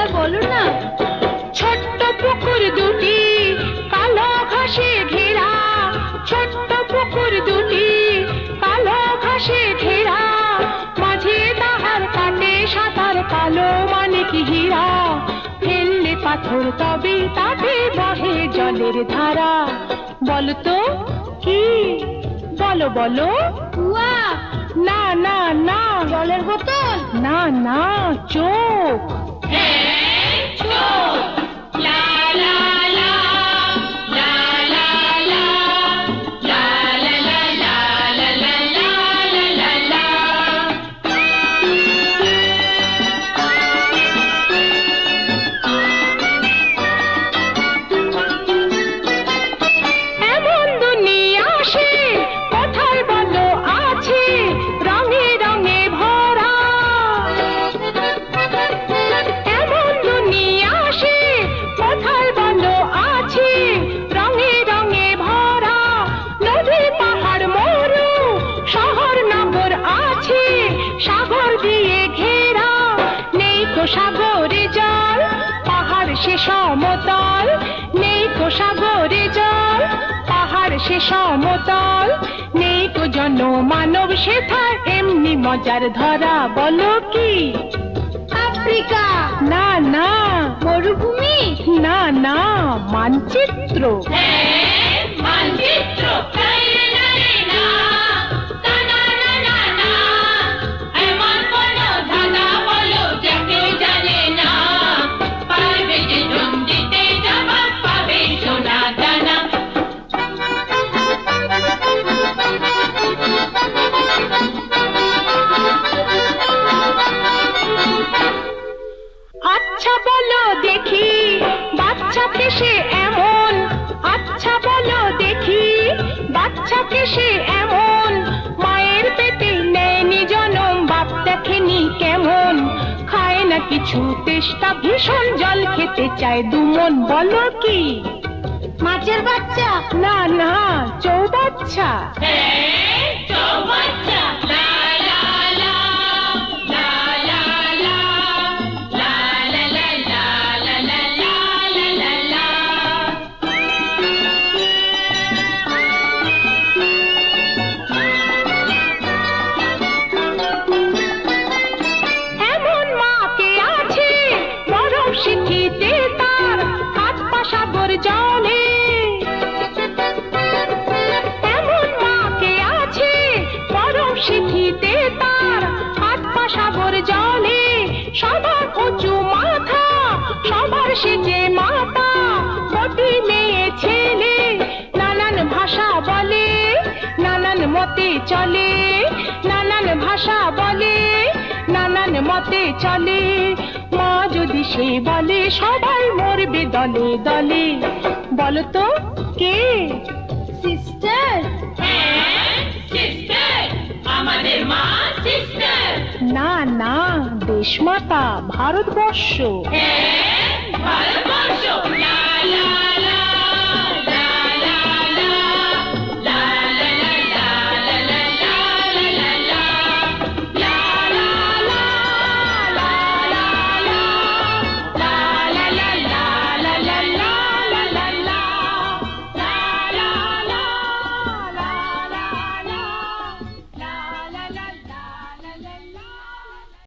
দাদা বলো না। ছোট্ট পুকুর দুটি কালো ঘাসে ঘেরা। ছোট্ট পুকুর দুটি কালো ঘাসে ঘেরা। মাঝে তাহার কাটে সাঁতার কালো মানে কি হীরা। ফেললে পাথর তবে তাতে বহে জলের ধারা। বলো তো কি? বলো বলো। না না না। জলের বোতল? না না চোখ। এমন তো সাগরে জল পাহাড় সে সমতল। নেই তো সাগরে জল পাহাড় সে সমতল। নেই তো জন মানব সেথায় এমনি মজার ধরা বলো কি? আফ্রিকা। না না। মরুভূমি। না না মানচিত্র। আচ্ছা বাচ্চাকে সে এমন আচ্ছা বলো দেখি বাচ্চাকে সে এমন মায়ের পেটে নেয়নি জনম বাপ দেখেনি কেমন। খায় না কিছু তেষ্টা ভীষণ জল খেতে চায় দুমন বলো কি? মাছের বাচ্চা? না না চৌবাচ্চা। এমন সবার সেজে মাতা প্রতি মেয়ে ছেলে নানান ভাষা বলে নানান মতে চলে নানান ভাষা বলে নানান মতে চলে। মা যদি সে বলে সবাই মরবে দলে দলে। বলতো কে? সিস্টার আমাদের মা সিস্টার না না দেশমাতা ভারতবর্ষ। ভারতবর্ষ লা